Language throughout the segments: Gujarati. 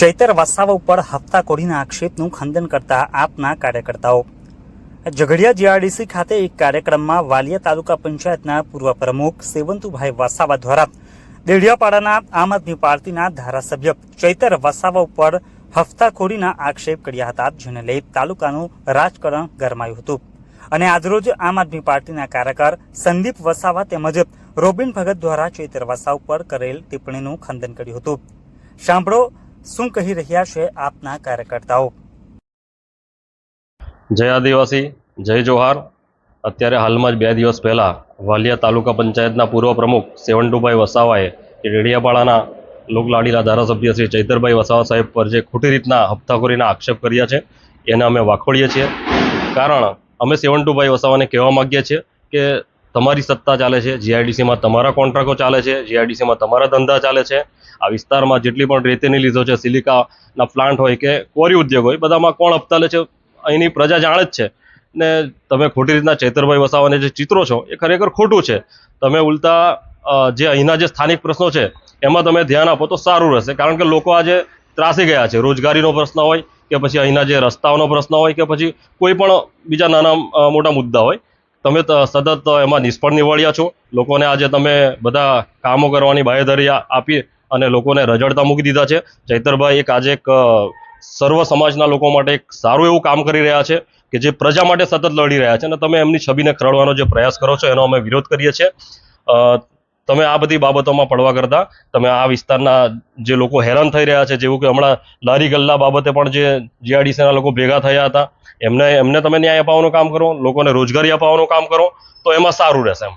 ચૈતર વસાવા ઉપર હપ્તાખોરીના આક્ષેપનું ખંડન કરતા આપના કાર્યકર્તાઓ. ઝઘડિયા જીઆરડીસી ખાતે એક કાર્યક્રમમાં વાલિયા તાલુકા પંચાયતના પૂર્વ પ્રમુખ સેવંતુભાઈ વસાવા દ્વારા દેડિયાપાડાના આમ આદમી પાર્ટીના ધારાસભ્ય ચૈતર વસાવા ઉપર હપ્તાખોરીના આક્ષેપ કર્યા હતા, જેને લઈ તાલુકાનું રાજકારણ ગરમાયું હતું. અને આજરોજ આમ આદમી પાર્ટીના કાર્યકર સંદીપ વસાવા તેમજ રોબિન ભગત દ્વારા ચૈતર વસાવા ઉપર કરેલ ટિપ્પણીનું ખંડન કર્યું હતું. સાંભળો શું કહી રહ્યા છે આપના કાર્યકર્તાઓ? જય આદિવાસી, જય જોહાર. અત્યારે હાલમાં જ બે દિવસ પહેલાં વાલિયા તાલુકા પંચાયતના પૂર્વ પ્રમુખ સેવન્ટુભાઈ વસાવાએ રેડિયાપાડાના લોકલાડીના ધારાસભ્ય શ્રી ચૈતરભાઈ વસાવા સાહેબ પર જે ખોટી રીતના હપ્તાખોરીના આક્ષેપ કર્યા છે, એને અમે વાખોડીએ છીએ. કારણ અમે સેવન્ટુભાઈ વસાવાને કહેવા માગીએ છીએ કે તમારી સત્તા ચાલે છે જીઆઈડીસીમાં તમારા કોન્ટ્રાક્ટો ચાલે છે જીઆઈડીસીમાં તમારા ધંધા ચાલે છે. આ વિસ્તારમાં જેટલી પણ રેતીની લીધો છે, સિલિકાના પ્લાન્ટ હોય કે કોરી ઉદ્યોગ હોય, બધામાં કોણ હપ્તા લે છે, અહીંની પ્રજા જાણે જ છે. ને તમે ખોટી રીતના ચેતરભાઈ વસાવાને જે ચિત્રો છો, એ ખરેખર ખોટું છે. તમે ઉલટા જે અહીંના જે સ્થાનિક પ્રશ્નો છે, એમાં તમે ધ્યાન આપો તો સારું રહેશે. કારણ કે લોકો આજે ત્રાસી ગયા છે. રોજગારીનો પ્રશ્ન હોય કે પછી અહીંના જે રસ્તાઓનો પ્રશ્ન હોય કે પછી કોઈ પણ બીજા નાના મોટા મુદ્દા હોય તમે સતત એમાં નિષ્ફળ નિવડ્યા છો. લોકોને આજે તમે બધા કામો કરવાની બાહેધરી આપી અને લોકોને રજડતા મૂકી દીધા છે. ચૈતરભાઈ, એક આજે એક સર્વ સમાજના લોકો માટે એક સારું એવું કામ કરી રહ્યા છે કે જે પ્રજા માટે સતત લડી રહ્યા છે. અને તમે એમની છબીને ખરડવાનો જે પ્રયાસ કરો છો, એનો અમે વિરોધ કરીએ છીએ. તમે આ બધી બાબતોમાં પડવા કરતા, તમે આ વિસ્તારના જે લોકો હેરાન થઈ રહ્યા છે, જેવું કે હમણાં લારી ગલ્લા બાબતે પણ જે જીઆરડીસીના લોકો ભેગા થયા હતા, એમને એમને તમે ન્યાય અપાવવાનું કામ કરો, લોકોને રોજગારી અપાવવાનું કામ કરો, તો એમાં સારું રહેશે એમ.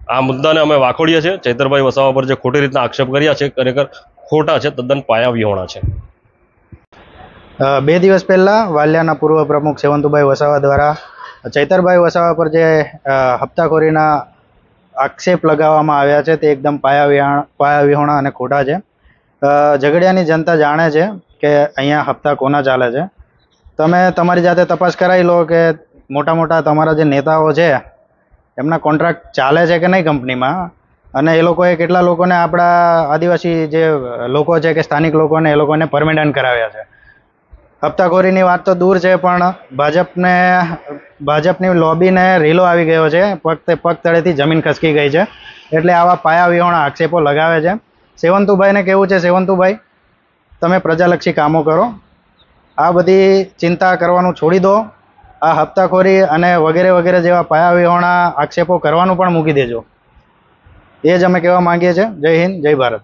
આ મુદ્દાને અમે વાખોડીએ છીએ. ચૈતરભાઈ વસાવા પર જે ખોટી રીતના આક્ષેપ કર્યા છે, ખરેખર ખોટા છે, તદ્દન પાયા વિહોણા છે બે દિવસ પહેલાં વાલિયાના પૂર્વ પ્રમુખ સેવંતુભાઈ વસાવા દ્વારા, ચૈતરભાઈ વસાવા પર જે હપ્તાખોરીના આક્ષેપ લગાવવામાં આવ્યા છે. તે એકદમ પાયા વિહાણ પાયા વિહોણા અને ખોટા છે. ઝઘડિયાની જનતા જાણે છે કે અહીંયા હપ્તા કોના ચાલે છે? તમે તમારી જાતે તપાસ કરાવી લો કે મોટા મોટા તમારા જે નેતાઓ છે, એમના કોન્ટ્રાક્ટ ચાલે છે કે નહીં કંપનીમાં? અને એ લોકોએ કેટલા લોકોને આપણા આદિવાસી જે લોકો છે કે સ્થાનિક લોકોને એ લોકોને પરમિનન્ટ કરાવ્યા છે? હપ્તાખોરીની વાત તો દૂર છે, પણ ભાજપને, ભાજપની લોબીને રીલો આવી ગયો છે. પગ પગ તળેથી જમીન ખસકી ગઈ છે. એટલે આવા પાયા વિહોણા આક્ષેપો લગાવે છે. સેવંતુભાઈને કેવું છે, સેવંતુભાઈ? તમે પ્રજાલક્ષી કામો કરો. આ બધી ચિંતા કરવાનું છોડી દો. આ હપ્તાખોરી અને વગેરે વગેરે જેવા પાયા વિહોણા આક્ષેપો કરવાનું પણ મૂકી દેજો. એ જ અમે કહેવા માંગીએ છીએ. જય હિન્દ, જય ભારત.